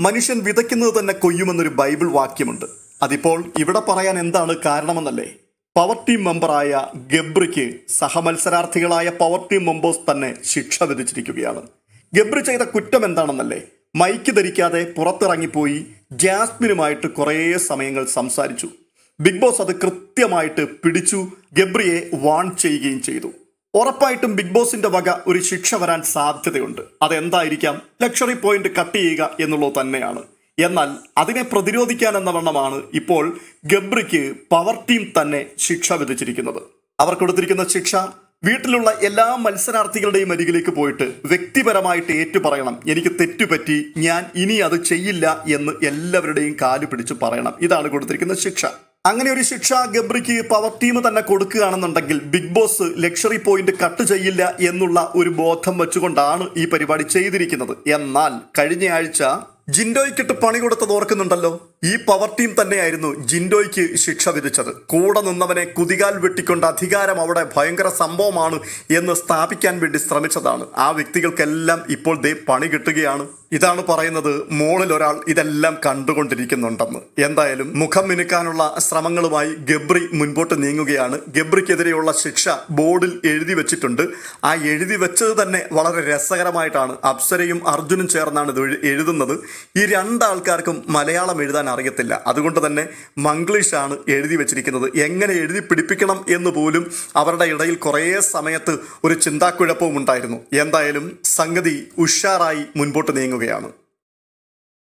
മനുഷ്യൻ വിതയ്ക്കുന്നത് തന്നെ കൊയ്യുമെന്നൊരു ബൈബിൾ വാക്യമുണ്ട്. അതിപ്പോൾ ഇവിടെ പറയാൻ എന്താണ് കാരണമെന്നല്ലേ? പവർ ടീം മെമ്പറായ ഗബ്രിക്ക് സഹമത്സരാർത്ഥികളായ പവർ ടീം മെമ്പേഴ്സ് തന്നെ ശിക്ഷ വിധിച്ചിരിക്കുകയാണ്. ഗബ്രി ചെയ്ത കുറ്റം എന്താണെന്നല്ലേ? മൈക്ക് ധരിക്കാതെ പുറത്തിറങ്ങിപ്പോയി ജാസ്മിനുമായിട്ട് കുറേ സമയങ്ങൾ സംസാരിച്ചു. ബിഗ് ബോസ് അത് കൃത്യമായിട്ട് പിടിച്ചു. ഗബ്രിയെ വാൺ ചെയ്യുകയും ചെയ്തു. ഉറപ്പായിട്ടും ബിഗ് ബോസിന്റെ വക ഒരു ശിക്ഷ വരാൻ സാധ്യതയുണ്ട്. അതെന്തായിരിക്കാം? ലക്ഷറി പോയിന്റ് കട്ട് ചെയ്യുക എന്നുള്ളത് തന്നെയാണ്. എന്നാൽ അതിനെ പ്രതിരോധിക്കാൻ എന്ന വണ്ണമാണ് ഇപ്പോൾ ഗബ്രിക്ക് പവർ ടീം തന്നെ ശിക്ഷ വിധിച്ചിരിക്കുന്നത്. അവർ കൊടുത്തിരിക്കുന്ന ശിക്ഷ വീട്ടിലുള്ള എല്ലാ മത്സരാർത്ഥികളുടെയും അരികിലേക്ക് പോയിട്ട് വ്യക്തിപരമായിട്ട് ഏറ്റുപറയണം. എനിക്ക് തെറ്റുപറ്റി ഞാൻ ഇനി അത് ചെയ്യില്ല എന്ന് എല്ലാവരുടെയും കാൽ പിടിച്ച് പറയണം. ഇതാണ് കൊടുത്തിരിക്കുന്ന ശിക്ഷ. അങ്ങനെ ഒരു ശിക്ഷ ഗബ്രിക്ക് പവർ ടീം തന്നെ കൊടുക്കുകയാണെന്നുണ്ടെങ്കിൽ big boss luxury point cut ചെയ്യില്ല എന്നുള്ള ഒരു ബോധം വെച്ചുകൊണ്ടാണ് ഈ പരിപാടി ചെയ്തിരിക്കുന്നത്. എന്നാൽ കഴിഞ്ഞ ആഴ്ച ജിൻഡോയ്ക്കിട്ട് പണി കൊടുത്തത് ഓർക്കുന്നുണ്ടല്ലോ? ഈ പവർ ടീം തന്നെയായിരുന്നു ജിൻഡോയ്ക്ക് ശിക്ഷ വിധിച്ചത്. കൂടെ നിന്നവനെ കുതികാൽ വെട്ടിക്കൊണ്ട് അധികാരം അവിടെ ഭയങ്കര സംഭവമാണ് എന്ന് സ്ഥാപിക്കാൻ വേണ്ടി ശ്രമിച്ചതാണ്. ആ വ്യക്തികൾക്കെല്ലാം ഇപ്പോൾ ദേ പണി കിട്ടുകയാണ്. ഇതാണ് പറയുന്നത് മോളിൽ ഒരാൾ ഇതെല്ലാം കണ്ടുകൊണ്ടിരിക്കുന്നുണ്ടെന്ന്. എന്തായാലും മുഖം മിനുക്കാനുള്ള ശ്രമങ്ങളുമായി ഗബ്രി മുൻപോട്ട് നീങ്ങുകയാണ്. ഗബ്രിക്കെതിരെയുള്ള ശിക്ഷ ബോർഡിൽ എഴുതി വെച്ചിട്ടുണ്ട്. ആ എഴുതി വെച്ചത് തന്നെ വളരെ രസകരമായിട്ടാണ്. അപ്സരയും അർജുനും ചേർന്നാണ് ഇത് എഴുതുന്നത്. ഈ രണ്ടാൾക്കാർക്കും മലയാളം എഴുതാൻ അറിയത്തില്ല. അതുകൊണ്ട് തന്നെ മംഗ്ലീഷാണ് എഴുതി വെച്ചിരിക്കുന്നത്. എങ്ങനെ എഴുതി പിടിപ്പിക്കണം എന്ന് പോലും അവരുടെ ഇടയിൽ കുറേ സമയത്ത് ഒരു ചിന്താക്കുഴപ്പവും ഉണ്ടായിരുന്നു. എന്തായാലും സംഗതി ഉഷാറായി മുൻപോട്ട് നീങ്ങുകയാണ്.